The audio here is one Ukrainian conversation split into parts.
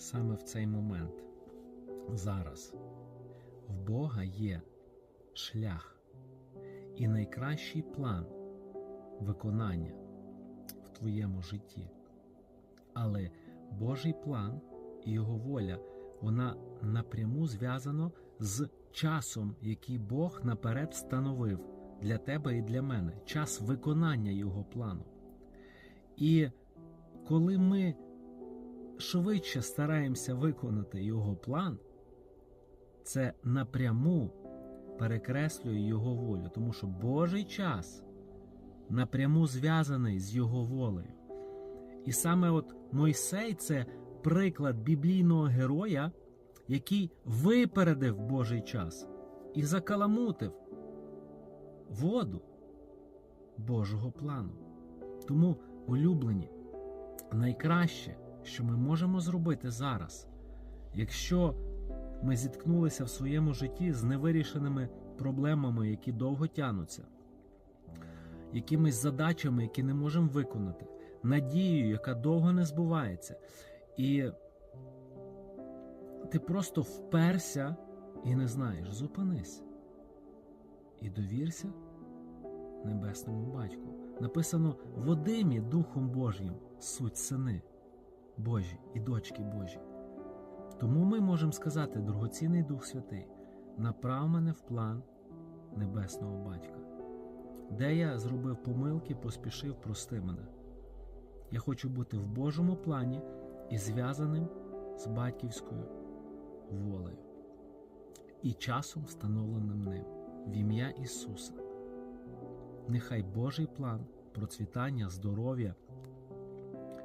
саме в цей момент, зараз, в Бога є шлях і найкращий план виконання в твоєму житті. Але Божий план і Його воля, вона напряму зв'язана з часом, який Бог наперед встановив для тебе і для мене, час виконання Його плану. І коли ми швидше стараємося виконати Його план, це напряму перекреслює Його волю, тому що Божий час напряму зв'язаний з Його волею. І саме от Мойсей це приклад біблійного героя, який випередив Божий час і закаламутив воду Божого плану. Тому, улюблені, найкраще, що ми можемо зробити зараз, якщо ми зіткнулися в своєму житті з невирішеними проблемами, які довго тянуться, якимись задачами, які не можемо виконати, надією, яка довго не збувається, і ти просто вперся і не знаєш, зупинись. І довірся небесному батьку. Написано Водимі Духом Божим суть сини Божі і дочки Божі. Тому ми можемо сказати, дорогоцінний Дух Святий, направ мене в план небесного батька. Де я зробив помилки, поспішив, прости мене. Я хочу бути в Божому плані і зв'язаним з батьківською волею і часом, встановленим ним в ім'я Ісуса. Нехай Божий план процвітання, здоров'я,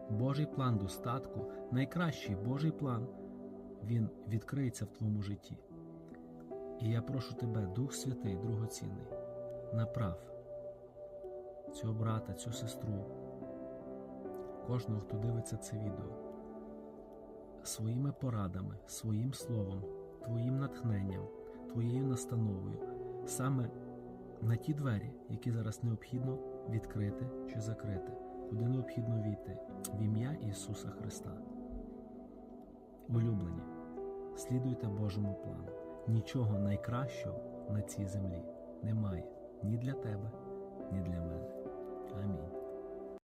Божий план достатку, найкращий Божий план, він відкриється в твоєму житті. І я прошу тебе, Дух Святий, Другоцінний, направ цього брата, цю сестру, кожного, хто дивиться це відео, своїми порадами, своїм словом, твоїм натхненням, твоєю настановою, саме на ті двері, які зараз необхідно відкрити чи закрити, куди необхідно війти в ім'я Ісуса Христа. Улюблені, слідуйте Божому плану. Нічого найкращого на цій землі немає ні для тебе,